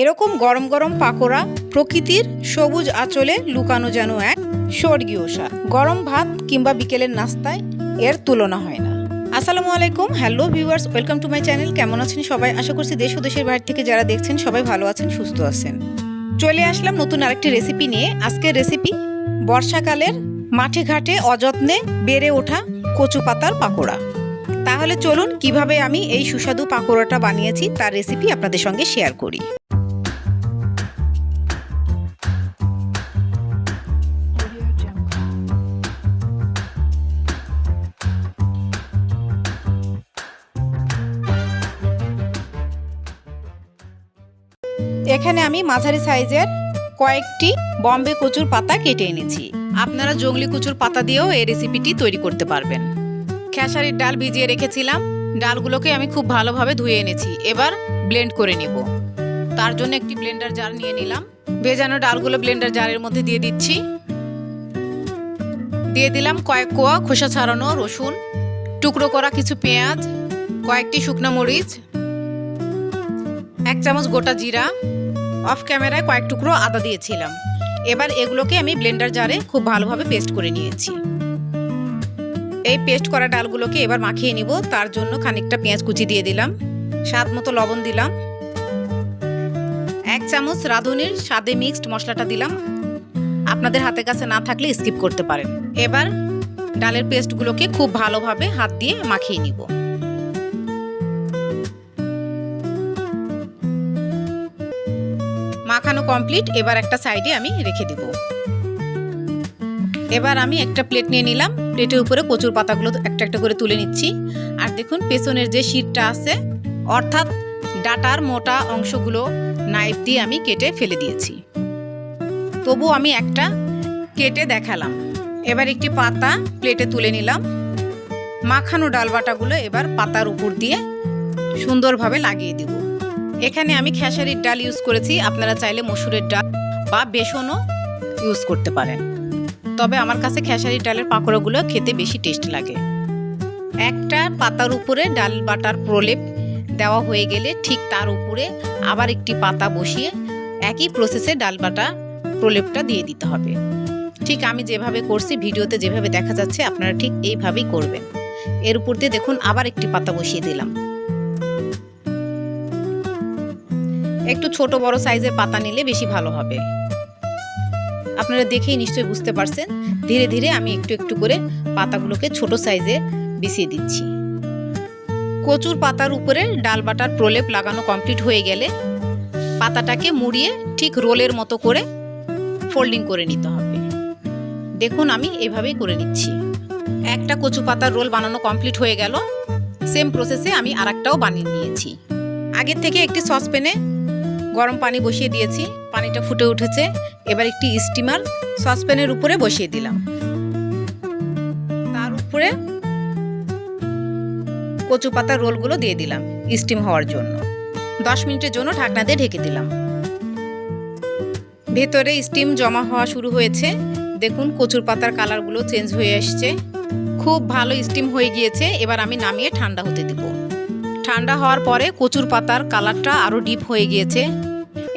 এরকম গরম গরম পাকোড়া প্রকৃতির সবুজ আঁচলে লুকানো যেন এক স্বর্গীয় স্বাদ গরম ভাত কিংবা বিকেলের নাস্তায় এর তুলনা হয় না। আসসালামু আলাইকুম, hello viewers, welcome to my channel. কেমন আছেন সবাই? আশা করছি দেশ ও দেশের বাইরে থেকে যারা দেখছেন, সবাই ভালো আছেন, সুস্থ আছেন। চলে আসলাম নতুন আরেকটি রেসিপি নিয়ে। আজকের রেসিপি বর্ষাকালের মাঠে ঘাটে অযত্নে বেড়ে ওঠা কচু পাতার পাকোড়া। তাহলে চলুন কীভাবে আমি এই সুস্বাদু পাকোড়াটা বানিয়েছি, তার রেসিপি আপনাদের সঙ্গে শেয়ার করি। এখানে আমি মাঝারি সাইজের কয়েকটি বম্বে কচুর পাতা কেটে এনেছি। আপনারা জঙ্গলি কচুর পাতা দিয়েও এই রেসিপিটি তৈরি করতে পারবেন। খেসারির ডাল ভিজিয়ে রেখেছিলাম। ডালগুলোকে আমি খুব ভালোভাবে ধুয়ে এনেছি। এবার ব্লেন্ড করে নেব। তার জন্য একটি ব্লেন্ডার জার নিয়ে নিলাম। ভেজানো ডালগুলো ব্লেন্ডার জারের মধ্যে দিয়ে দিচ্ছি। দিয়ে দিলাম কয়েক কোয়া খোসা ছাড়ানো রসুন। টুকরো করা কিছু পেঁয়াজ, কয়েকটি শুকনো মরিচ এক চামচ গোটা জিরা অফ ক্যামেরায় কয়েক টুকরো আদা দিয়েছিলাম। এবার এগুলোকে আমি ব্লেন্ডার জারে খুব ভালোভাবে পেস্ট করে নিয়েছি। এই পেস্ট করা ডালগুলোকে এবার মাখিয়ে নিব, তার জন্য খানিকটা পেঁয়াজ কুচি দিয়ে দিলাম, স্বাদ মতো লবণ দিলাম। এক চামচ রাঁধুনির স্বাদে মিক্সড মশলাটা দিলাম। আপনাদের হাতের কাছে না থাকলে স্কিপ করতে পারেন। এবার ডালের পেস্টগুলোকে খুব ভালোভাবে হাত দিয়ে মাখিয়ে নিব। মাখানো কমপ্লিট এবার একটা সাইডে আমি রেখে দিব। এবার আমি একটা প্লেট নিয়ে নিলাম। প্লেটের উপরে কচুর পাতাগুলো একটা একটা করে তুলে নিচ্ছি। আর দেখুন, পেছনের যে শীটটা আছে, অর্থাৎ ডাটার মোটা অংশগুলো নাইফ দিয়ে আমি কেটে ফেলে দিয়েছি। তবু আমি একটা কেটে দেখালাম। এবার একটি পাতা প্লেটে তুলে নিলাম। মাখানো ডালবাটাগুলো এবার পাতার উপর দিয়ে সুন্দরভাবে লাগিয়ে দিব। এখানে আমি খেসারির ডাল ইউজ করেছি। আপনারা চাইলে মসুরের ডাল বা বেসনও ইউজ করতে পারেন। তবে আমার কাছে খেসারির ডালের পাকোড়াগুলো খেতে বেশি টেস্ট লাগে। একটা পাতার উপরে ডাল বাটার প্রলেপ দেওয়া হয়ে গেলে ঠিক তার উপরে আবার একটি পাতা বসিয়ে একই প্রসেসে ডাল বাটা প্রলেপটা দিয়ে দিতে হবে। ঠিক আমি যেভাবে করছি, ভিডিওতে যেভাবে দেখা যাচ্ছে, আপনারা ঠিক এইভাবেই করবেন। এর উপর দিয়ে দেখুন, আবার একটি পাতা বসিয়ে দিলাম। একটু ছোট বড় সাইজের পাতা নিলে বেশি ভালো হবে। আপনারা দেখেই নিশ্চয়ই বুঝতে পারছেন। ধীরে ধীরে আমি একটু একটু করে পাতাগুলোকে ছোট সাইজে বিছিয়ে দিচ্ছি। কচুর পাতার উপরে ডাল বাটার প্রলেপ লাগানো কমপ্লিট হয়ে গেলে পাতাটাকে মুড়িয়ে ঠিক রোলের মতো করে ফোল্ডিং করে নিতে হবে। দেখুন আমি এভাবেই করে নিচ্ছি। একটা কচু পাতার রোল বানানো কমপ্লিট হয়ে গেল। সেম প্রসেসে আমি আরেকটাও বানিয়ে নিয়েছি। আগের থেকে একটি সসপ্যানে গরম পানি বসিয়ে দিয়েছি, পানিটা ফুটে উঠেছে। এবার একটি স্টিমার সসপ্যানের উপরে বসিয়ে দিলাম। তার উপরে কচু পাতার রোলগুলো দিয়ে দিলাম স্টিম হওয়ার জন্য। দশ মিনিটের জন্য ঢাকনা দিয়ে ঢেকে দিলাম। ভেতরে স্টিম জমা হওয়া শুরু হয়েছে। দেখুন, কচুর পাতার কালারগুলো চেঞ্জ হয়ে আসছে খুব ভালো স্টিম হয়ে গিয়েছে। এবার আমি নামিয়ে ঠান্ডা হতে দিব। ঠান্ডা হওয়ার পরে কচুর পাতার কালারটা আরও ডিপ হয়ে গিয়েছে।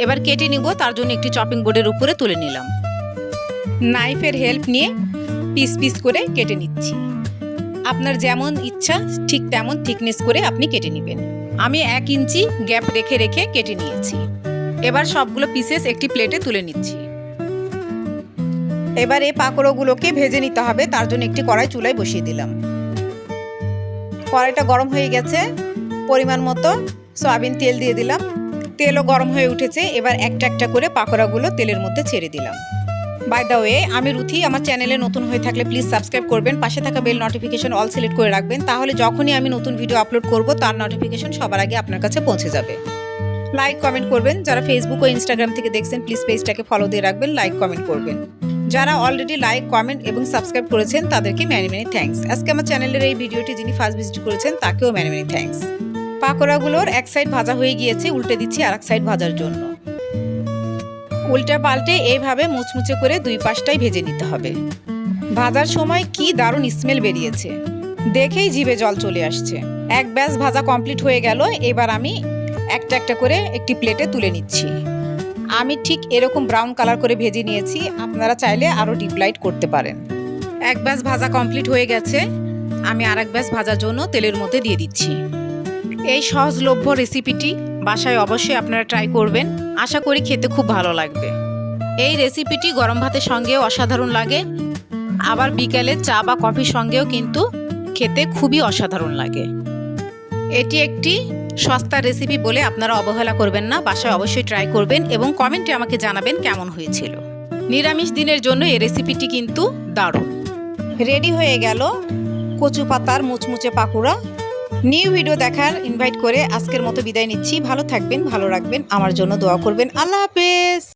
এবার কেটে নিব, তার জন্য একটি চপিং বোর্ডের উপরে তুলে নিলাম। নাইফের হেল্প নিয়ে পিস পিস করে কেটে নিচ্ছি। আপনার যেমন ইচ্ছা, ঠিক তেমন থিকনেস করে আপনি কেটে নেবেন। আমি এক ইঞ্চি গ্যাপ রেখে রেখে কেটে নিয়েছি। এবার সবগুলো পিসেস একটি প্লেটে তুলে নিচ্ছি। এবার এই পাকোড়াগুলোকে ভেজে নিতে হবে, তার জন্য একটি কড়াই চুলায় বসিয়ে দিলাম। কড়াইটা গরম হয়ে গেছে। পরিমাণ মতো সয়াবিন তেল দিয়ে দিলাম। তেলও গরম হয়ে উঠেছে, এবার একটা একটা করে পাকোড়াগুলো তেলের মধ্যে ছেড়ে দিলাম। বাই দ্য ওয়ে আমি রুথি, আমার চ্যানেলে নতুন হয়ে থাকলে প্লিজ সাবস্ক্রাইব করবেন, পাশে থাকা বেল নোটিফিকেশন অল সিলেক্ট করে রাখবেন, তাহলে যখনই আমি নতুন ভিডিও আপলোড করব, তার নোটিফিকেশন সবার আগে আপনার কাছে পৌঁছে যাবে। লাইক কমেন্ট করবেন, যারা ফেসবুক ও ইনস্টাগ্রাম থেকে দেখছেন প্লিজ পেজটাকে ফলো দিয়ে রাখবেন লাইক কমেন্ট করবেন। যারা অলরেডি লাইক কমেন্ট এবং সাবস্ক্রাইব করেছেন, তাদেরকে ম্যানি ম্যানি থ্যাঙ্কস আজকে আমার চ্যানেলের এই ভিডিওটি যিনি ফার্স্ট ভিজিট করেছেন, তাকেও ম্যানি ম্যানি থ্যাঙ্কস পাকোড়াগুলোর এক সাইড ভাজা হয়ে গিয়েছে, উল্টে দিচ্ছি আর এক সাইড ভাজার জন্য। উল্টা পাল্টে এইভাবে মুচমুচে করে দুই পাশটাই ভেজে নিতে হবে। ভাজার সময় কি দারুণ স্মেল বেরিয়েছে। দেখেই জিভে জল চলে আসছে। এক ব্যাস ভাজা কমপ্লিট হয়ে গেল, এবার আমি একটা একটা করে একটি প্লেটে তুলে নিচ্ছি। আমি ঠিক এরকম ব্রাউন কালার করে ভেজে নিয়েছি, আপনারা চাইলে আরও ডিপ লাইট করতে পারেন। এক ব্যাস ভাজা কমপ্লিট হয়ে গেছে, আমি আর এক ব্যাস ভাজার জন্য তেলের মধ্যে দিয়ে দিচ্ছি। এই সহজলভ্য রেসিপিটি বাসায় অবশ্যই আপনারা ট্রাই করবেন। আশা করি খেতে খুব ভালো লাগবে। এই রেসিপিটি গরম ভাতের সঙ্গেও অসাধারণ লাগে। আবার বিকেলে চা বা কফির সঙ্গেও কিন্তু খেতে খুবই অসাধারণ লাগে। এটি একটি সস্তা রেসিপি বলে আপনারা অবহেলা করবেন না। বাসায় অবশ্যই ট্রাই করবেন এবং কমেন্টে আমাকে জানাবেন কেমন হয়েছিল। নিরামিষ দিনের জন্য এই রেসিপিটি কিন্তু দারুণ। রেডি হয়ে গেল কচু পাতার মুচমুচে পাকুড়া। নিউ ভিডিও দেখার ইনভাইট করে আজকের মতো বিদায় নিচ্ছি। ভালো থাকবেন, ভালো রাখবেন, আমার জন্য দোয়া করবেন। আল্লাহ হাফেজ!